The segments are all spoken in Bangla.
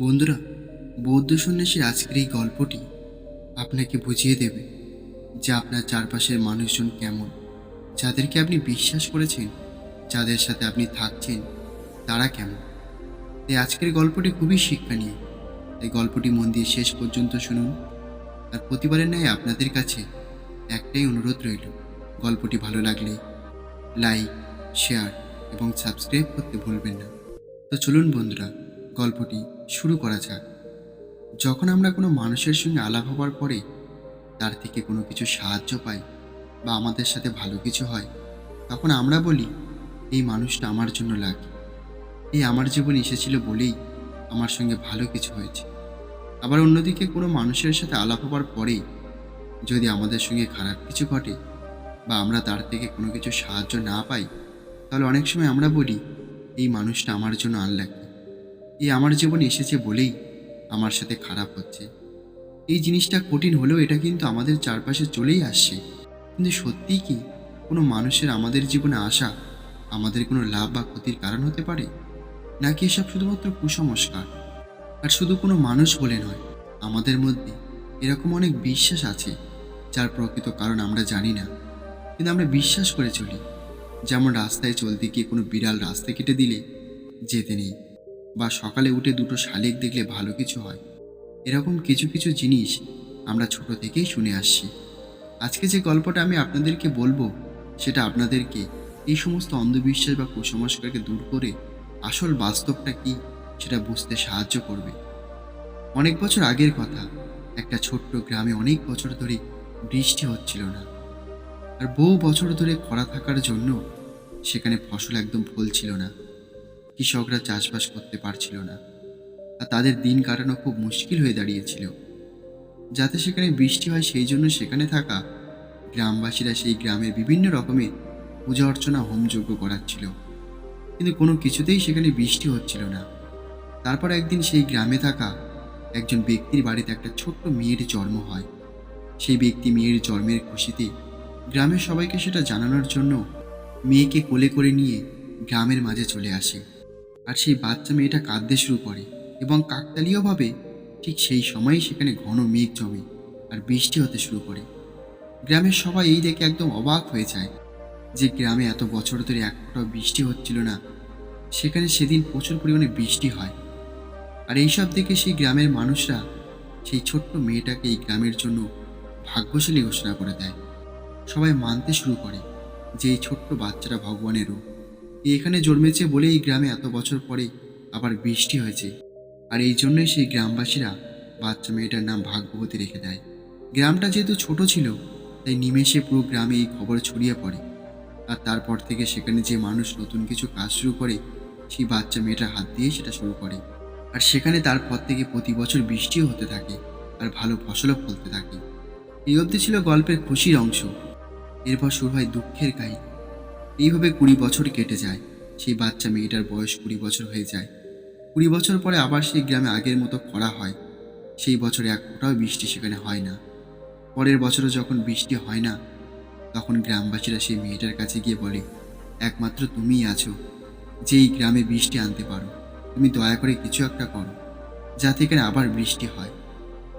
বন্ধুরা, বৌদ্ধ সন্ন্যাসীর আজকের এই গল্পটি আপনাকে বুঝিয়ে দেবে যে আপনার চারপাশের মানুষজন কেমন, যাদেরকে আপনি বিশ্বাস করেছেন, যাদের সাথে আপনি থাকছেন, তারা কেমন। এই আজকের গল্পটি খুবই শিক্ষণীয়। এই গল্পটি মন দিয়ে শেষ পর্যন্ত শুনুন আর প্রতিবারের ন্যায় আপনাদের কাছে একটাই অনুরোধ রইল, গল্পটি ভালো লাগলে লাইক, শেয়ার এবং সাবস্ক্রাইব করতে ভুলবেন না। তো চলুন বন্ধুরা গল্পটি শুরু করা যাক। যখন আমরা কোনো মানুষের সঙ্গে আলাপ হবার পরে তার থেকে কোনো কিছু সাহায্য পাই বা আমাদের সাথে ভালো কিছু হয়, তখন আমরা বলি, এই মানুষটা আমার জন্য লাগে এই আমার জীবনে এসেছিল বলেই আমার সঙ্গে ভালো কিছু হয়েছে। আবার অন্যদিকে কোনো মানুষের সাথে আলাপ হবার পরেই যদি আমাদের সঙ্গে খারাপ কিছু ঘটে বা আমরা তার থেকে কোনো কিছু সাহায্য না পাই, তাহলে অনেক সময় আমরা বলি, এই মানুষটা আমার জন্য আনলাকি এই আমার জীবনে এসেছে বলেই আমার সাথে খারাপ হচ্ছে। এই জিনিসটা কঠিন হলেও এটা কিন্তু আমাদের চারপাশে চলেই আসছে। কিন্তু সত্যিই কি কোনো মানুষের আমাদের জীবনে আসা আমাদের কোনো লাভ বা ক্ষতির কারণ হতে পারে? নাকি এসব শুধুমাত্র কুসংস্কার? আর শুধু কোনো মানুষ বলে নয়, আমাদের মধ্যে এরকম অনেক বিশ্বাস আছে, যার প্রকৃত কারণ আমরা জানি না। কিন্তু আমরা বিশ্বাস করে চলি। যেমন রাস্তায় চলতে গিয়ে কোনো বিড়াল রাস্তা কেটে দিলে যেতে নেই। বা সকালে উঠে দুটো শালিক দেখলে ভালো কিছু হয়। এরকম কিছু কিছু জিনিস আমরা ছোট থেকেই শুনে আসছি। আজকে যে গল্পটা আমি আপনাদেরকে বলব, সেটা আপনাদেরকে এই সমস্ত অন্ধবিশ্বাস বা কুসংস্কারকে দূর করে আসল বাস্তবটা কি, সেটা বুঝতে সাহায্য করবে। অনেক বছর আগের কথা, একটা ছোট্ট গ্রামে অনেক বছর ধরে বৃষ্টি হচ্ছিল না। আর বহু বছর ধরে খরা থাকার জন্য সেখানে ফসল একদম ফলছিল না। কৃষকরা চাষবাস করতে পারছিল না আর তাদের দিন কাটানো খুব মুশকিল হয়ে দাঁড়িয়েছিল। যাতে সেখানে বৃষ্টি হয় সেই জন্য সেখানে থাকা গ্রামবাসীরা সেই গ্রামের বিভিন্ন রকমের পূজা অর্চনা, হোমযজ্ঞ করাচ্ছিল। কিন্তু কোনো কিছুতেই সেখানে বৃষ্টি হচ্ছিল না। তারপর একদিন সেই গ্রামে থাকা একজন ব্যক্তির বাড়িতে একটা ছোট্ট মেয়ের জন্ম হয়। সেই ব্যক্তি মেয়ের জন্মের খুশিতে গ্রামের সবাইকে সেটা জানানোর জন্য মেয়েকে কোলে করে নিয়ে গ্রামের মাঝে চলে আসে। আর সেই বাচ্চা মেয়েটা কাঁদতে শুরু করে এবং কাকতালীয়ভাবে ঠিক সেই সময়ই সেখানে ঘন মেঘ জমে আর বৃষ্টি হতে শুরু করে। গ্রামের সবাই এই দেখে একদম অবাক হয়ে যায় যে গ্রামে এত বছর ধরে এক ফোঁটাও বৃষ্টি হচ্ছিল না। সেখানে সেদিন প্রচুর পরিমাণে বৃষ্টি হয়। আর এইসব দেখে সেই গ্রামের মানুষরা সেই ছোট্ট মেয়েটাকে এই গ্রামের জন্য ভাগ্যশালী ঘোষণা করে দেয়। সবাই মানতে শুরু করে যে এই ছোট্ট বাচ্চাটা ভগবানেরও। এখানে জন্মেছে বলে এই গ্রামে এত বছর পরে আবার বৃষ্টি হয়েছে। আর এই জন্যই সেই গ্রামবাসীরা বাচ্চা মেয়েটার নাম ভাগ্যবতী রেখে দেয়। গ্রামটা যেহেতু ছোট ছিল, তাই নিমেষে পুরো গ্রামে এই খবর ছড়িয়ে পড়ে। আর তারপর থেকে সেখানে যে মানুষ নতুন কিছু কাজ শুরু করে, সেই বাচ্চা মেয়েটার হাত দিয়ে সেটা শুরু করে। আর সেখানে তারপর থেকে প্রতি বছর বৃষ্টিও হতে থাকে আর ভালো ফসলও ফলতে থাকে। এই অবধি ছিল গল্পের খুশির অংশ। এরপর শুরু হয় দুঃখের কাহিনী। এইভাবে কুড়ি বছর কেটে যায়। সেই বাচ্চা মেয়েটার বয়স কুড়ি বছর হয়ে যায়। কুড়ি বছর পরে আবার সেই গ্রামে আগের মতো খরা হয়। সেই বছরে এক ফোঁটাও বৃষ্টি সেখানে হয় না। পরের বছরও যখন বৃষ্টি হয় না, তখন গ্রামবাসীরা সেই মেয়েটার কাছে গিয়ে বলে, একমাত্র তুমিই আছো। যে এই গ্রামে বৃষ্টি আনতে পারো। তুমি দয়া করে কিছু একটা করো, যাতে এখানে আবার বৃষ্টি হয়।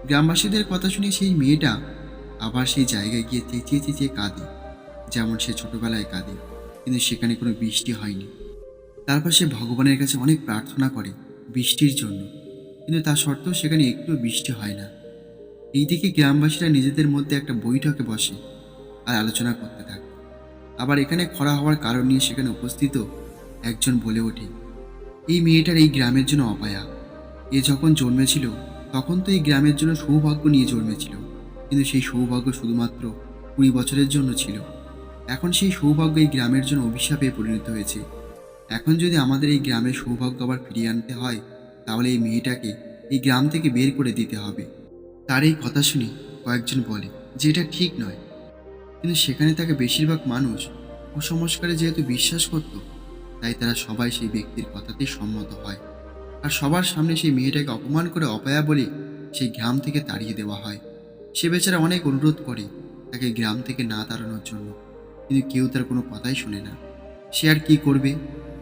গ্রামবাসীদের কথা শুনে সেই মেয়েটা আবার সেই জায়গায় গিয়ে চেঁচিয়ে চেঁচিয়ে কাঁদে, যেমন সে ছোটবেলায় কাঁদে। কিন্তু সেখানে কোনো বৃষ্টি হয়নি। তারপর সে ভগবানের কাছে অনেক প্রার্থনা করে বৃষ্টির জন্য। কিন্তু তা সত্ত্বেও সেখানে একটুও বৃষ্টি হয় না। এইদিকে গ্রামবাসীরা নিজেদের মধ্যে একটা বৈঠকে বসে আর আলোচনা করতে থাকে। আবার এখানে খরা হওয়ার কারণ নিয়ে সেখানে উপস্থিত একজন বলে ওঠে, এই মেয়েটার এই গ্রামের জন্য অপায়া। এ যখন জন্মেছিল, তখন তো এই গ্রামের জন্য সৌভাগ্য নিয়ে জন্মেছিল। কিন্তু সেই সৌভাগ্য শুধুমাত্র কুড়ি বছরের জন্য ছিল। এখন সেই সৌভাগ্য এই গ্রামের জন্য অভিশাপে পরিণত হয়েছে। এখন যদি আমাদের এই গ্রামের সৌভাগ্য আবার ফিরিয়ে আনতে হয়, তাহলে এই মেয়েটাকে এই গ্রাম থেকে বের করে দিতে হবে। তার এই কথা শুনে কয়েকজন বলে, যে এটা ঠিক নয়। কিন্তু সেখানে তাকে বেশিরভাগ মানুষ কুসংস্কারে যেহেতু বিশ্বাস করত, তাই তারা সবাই সেই ব্যক্তির কথাতেই সম্মত হয়। আর সবার সামনে সেই মেয়েটাকে অপমান করে অপায়া বলে সেই গ্রাম থেকে তাড়িয়ে দেওয়া হয়। সে বেচারা অনেক অনুরোধ করে তাকে গ্রাম থেকে না তাড়ানোর জন্য। কিন্তু কেউ তার কোনো কথাই শোনে না। সে আর কি করবে?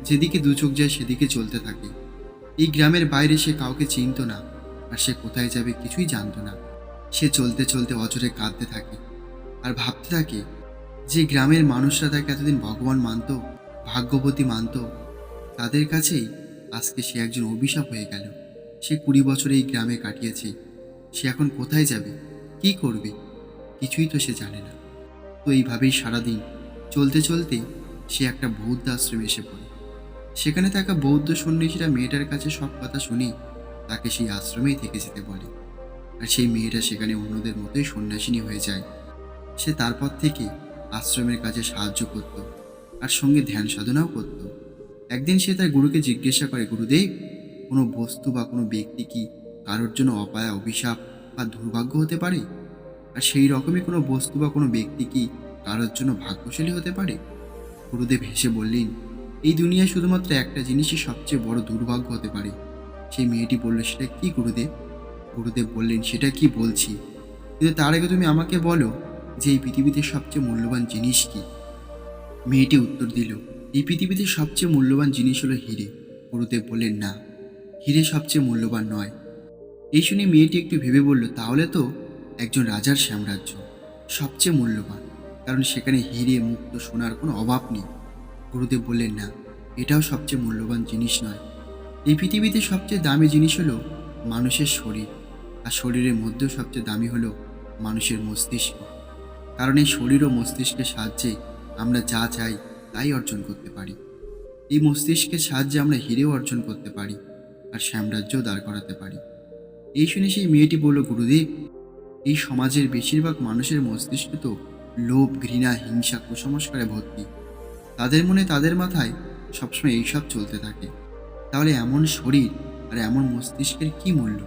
যেদিকে দু চোখ যায় সেদিকে চলতে থাকে। এই গ্রামের বাইরে সে কাউকে চিনত না, আর সে কোথায় যাবে কিছুই জানতো না। সে চলতে চলতে অচরে কাঁদতে থাকে আর ভাবতে থাকে, যে গ্রামের মানুষরা তাকে এতদিন ভগবান মানত, ভাগ্যবতী মানত, তাদের কাছেই আজকে সে একজন অভিশাপ হয়ে গেল। সে কুড়ি বছর এই গ্রামে কাটিয়েছে। সে এখন কোথায় যাবে? কি করবে? কিছুই তো সে জানে না। তো এইভাবেই সারাদিন চলতে চলতে সে একটা বৌদ্ধ আশ্রমে এসে পড়ে। সেখানে থাকা বৌদ্ধ সন্ন্যাসীরা মেয়েটার কাছে সব কথা শুনে তাকে সেই আশ্রমেই থেকে যেতে বলে। আর সেই মেয়েটা সেখানে অন্যদের মতোই সন্ন্যাসিনী হয়ে যায়। সে তারপর থেকে আশ্রমের কাজে সাহায্য করত আর সঙ্গে ধ্যান সাধনাও করত। একদিন সে তার গুরুকে জিজ্ঞাসা করে, গুরুদেব, কোনো বস্তু বা কোনো ব্যক্তি কি কারোর জন্য অপায়া, অভিশাপ বা দুর্ভাগ্য হতে পারে? আর সেই রকমই কোনো বস্তু বা কোনো ব্যক্তি কি কারোর জন্য ভাগ্যশালী হতে পারে? গুরুদেব হেসে বললেন, এই দুনিয়ায় শুধুমাত্র একটা জিনিসই সবচেয়ে বড় দুর্ভাগ্য হতে পারে। সেই মেয়েটি বলল, সেটা কি গুরুদেব? গুরুদেব বললেন, সেটা কি বলছি? কিন্তু তার আগে তুমি আমাকে বলো যে এই পৃথিবীতে সবচেয়ে মূল্যবান জিনিস কি? মেয়েটি উত্তর দিল, এই পৃথিবীতে সবচেয়ে মূল্যবান জিনিস হলো হিরে। গুরুদেব বললেন, না, হিরে সবচেয়ে মূল্যবান নয়। এই শুনে মেয়েটি একটু ভেবে বলল, তাহলে তো একজন রাজার সাম্রাজ্য সবচেয়ে মূল্যবান, কারণ সেখানে হিরে, মুক্ত সোনার কোনো অভাব নেই। গুরুদেব বললেন, না, এটাও সবচেয়ে মূল্যবান জিনিস নয়। এই পৃথিবীতে সবচেয়ে দামি জিনিস হলো মানুষের শরীর, আর শরীরের মধ্যেও সবচেয়ে দামি হলো মানুষের মস্তিষ্ক। কারণ এই শরীর ও মস্তিষ্কের সাহায্যে আমরা যা চাই তাই অর্জন করতে পারি। এই মস্তিষ্কের সাহায্যে আমরা হিরেও অর্জন করতে পারি, আর সাম্রাজ্যও দাঁড় করাতে পারি। এই শুনে সেই মেয়েটি বলল, গুরুদেব এই সমাজের বেশিরভাগ মানুষের মস্তিষ্ক তো লোভ, ঘৃণা, হিংসা, কুসংস্কারে ভর্তি। তাদের মনে তাদের মাথায় সবসময় এইসব চলতে থাকে। তাহলে এমন শরীর আর এমন মস্তিষ্কের কি মূল্য?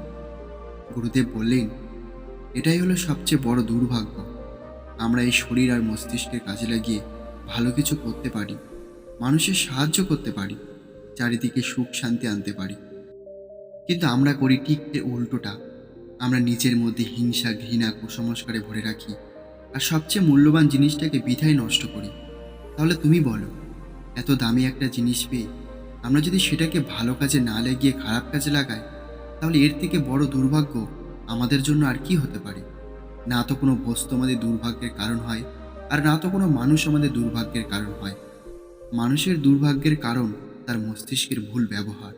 গুরুদেব বললেন, এটাই হলো সবচেয়ে বড় দুর্ভাগ্য। আমরা এই শরীর আর মস্তিষ্কের কাজে লাগিয়ে ভালো কিছু করতে পারি, মানুষের সাহায্য করতে পারি, চারিদিকে সুখ শান্তি আনতে পারি। কিন্তু আমরা করি ঠিক উল্টোটা। আমরা নিজের মধ্যে হিংসা, ঘৃণা, কুসংস্কারে ভরে রাখি আর সবচেয়ে মূল্যবান জিনিসটাকে বিধায় নষ্ট করি। তাহলে তুমি বলো, এত দামি একটা জিনিস পেয়ে আমরা যদি সেটাকে ভালো কাজে না লাগিয়ে খারাপ কাজে লাগাই, তাহলে এর থেকে বড় দুর্ভাগ্য আমাদের জন্য আর কি হতে পারে? না তো কোনো বস্তু আমাদের দুর্ভাগ্যের কারণ হয় আর না তো কোনো মানুষ আমাদের দুর্ভাগ্যের কারণ হয়। মানুষের দুর্ভাগ্যের কারণ তার মস্তিষ্কের ভুল ব্যবহার।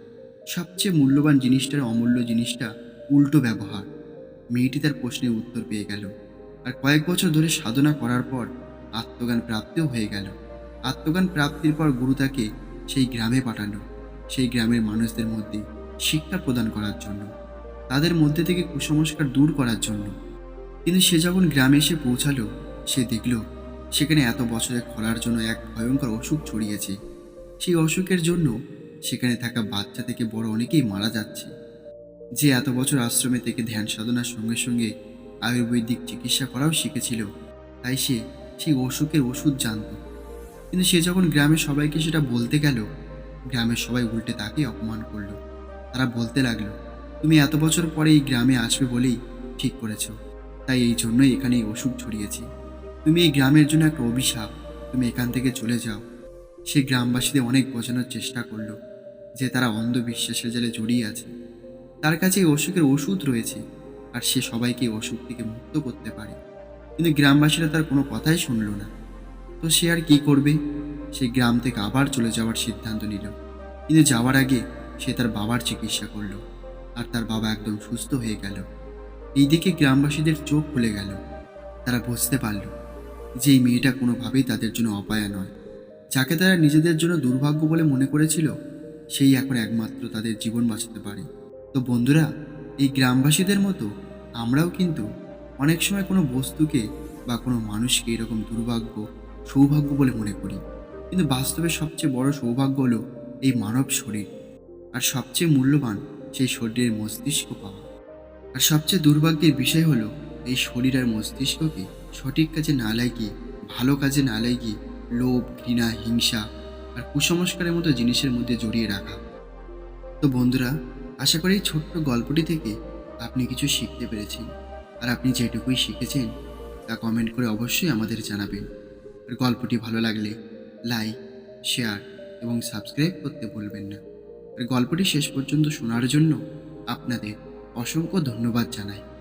সবচেয়ে মূল্যবান জিনিসটার অমূল্য জিনিসটা উল্টো ব্যবহার। মেয়েটি তার প্রশ্নের উত্তর পেয়ে গেল। আর কয়েক বছর ধরে সাধনা করার পর আত্মজ্ঞান প্রাপ্তিও হয়ে গেল। আত্মজ্ঞান প্রাপ্তির পর গুরু তাকে সেই গ্রামে পাঠালো। সেই গ্রামের মানুষদের মধ্যে শিক্ষা প্রদান করার জন্য। তাদের মধ্যে থেকে কুসংস্কার দূর করার জন্য। কিন্তু সে যখন গ্রামে এসে পৌঁছালো, সে দেখল সেখানে এত বছরের খরার জন্য এক ভয়ঙ্কর অসুখ ছড়িয়েছে। সেই অসুখের জন্য সেখানে থাকা বাচ্চা থেকে বড় অনেকেই মারা যাচ্ছে। যে এত বছর আশ্রমে থেকে ধ্যান সাধনার সঙ্গে সঙ্গে আয়ুর্বেদিক চিকিৎসা করাও শিখেছিল, তাই সে সেই অসুখের ওষুধ জানত। কিন্তু সে যখন গ্রামের সবাইকে সেটা বলতে গেল, গ্রামের সবাই উল্টে তাকে অপমান করল। তারা বলতে লাগল, তুমি এত বছর পরে এই গ্রামে আসবে বলেই ঠিক করেছ। তাই এই জন্যই এখানে এই অসুখ ছড়িয়েছে। তুমি এই গ্রামের জন্য একটা অভিশাপ। তুমি এখান থেকে চলে যাও। সে গ্রামবাসীদের অনেক বোঝানোর চেষ্টা করল, যে তারা অন্ধবিশ্বাসের জালে জড়িয়ে আছে। তার কাছে এই অসুখের ওষুধ রয়েছে আর সে সবাইকে এই অসুখ থেকে মুক্ত করতে পারে। কিন্তু গ্রামবাসীরা তার কোনো কথাই শুনল না। তো সে আর কি করবে? সে গ্রাম থেকে আবার চলে যাওয়ার সিদ্ধান্ত নিল। কিন্তু যাওয়ার আগে সে তার বাবার চিকিৎসা করল আর তার বাবা একদম সুস্থ হয়ে গেল। এইদিকে গ্রামবাসীদের চোখ খুলে গেল। তারা বুঝতে পারল যে এই মেয়েটা কোনোভাবেই তাদের জন্য অপায়া নয়। যাকে তারা নিজেদের জন্য দুর্ভাগ্য বলে মনে করেছিল, সেই এখন একমাত্র তাদের জীবন বাঁচাতে পারে। তো বন্ধুরা, এই গ্রামবাসীদের মতো আমরাও কিন্তু অনেক সময় কোনো বস্তুকে বা কোনো মানুষকে এরকম দুর্ভাগ্য, সৌভাগ্য বলে মনে করি। কিন্তু বাস্তবে সবচেয়ে বড় সৌভাগ্য হলো এই মানব শরীর। আর সবচেয়ে মূল্যবান সেই শরীরের মস্তিষ্ক পাওয়া। আর সবচেয়ে দুর্ভাগ্যের বিষয় হলো এই শরীর আর মস্তিষ্ককে সঠিক কাজে না লাগিয়ে, ভালো কাজে না লাগিয়ে লোভ, ঘৃণা, হিংসা আর কুসংস্কারের মতো জিনিসের মধ্যে জড়িয়ে রাখা। তো বন্ধুরা আশা করি এই ছোট্ট গল্পটি থেকে আপনি কিছু শিখতে পেরেছেন। আর আপনি যেটুকুই শিখেছেন, তা কমেন্ট করে অবশ্যই আমাদের জানাবেন। আর গল্পটি ভালো লাগলে লাইক শেয়ার এবং সাবস্ক্রাইব করতে ভুলবেন না। আর গল্পটি শেষ পর্যন্ত শোনার জন্য আপনাদের অসংখ্য ধন্যবাদ জানাই।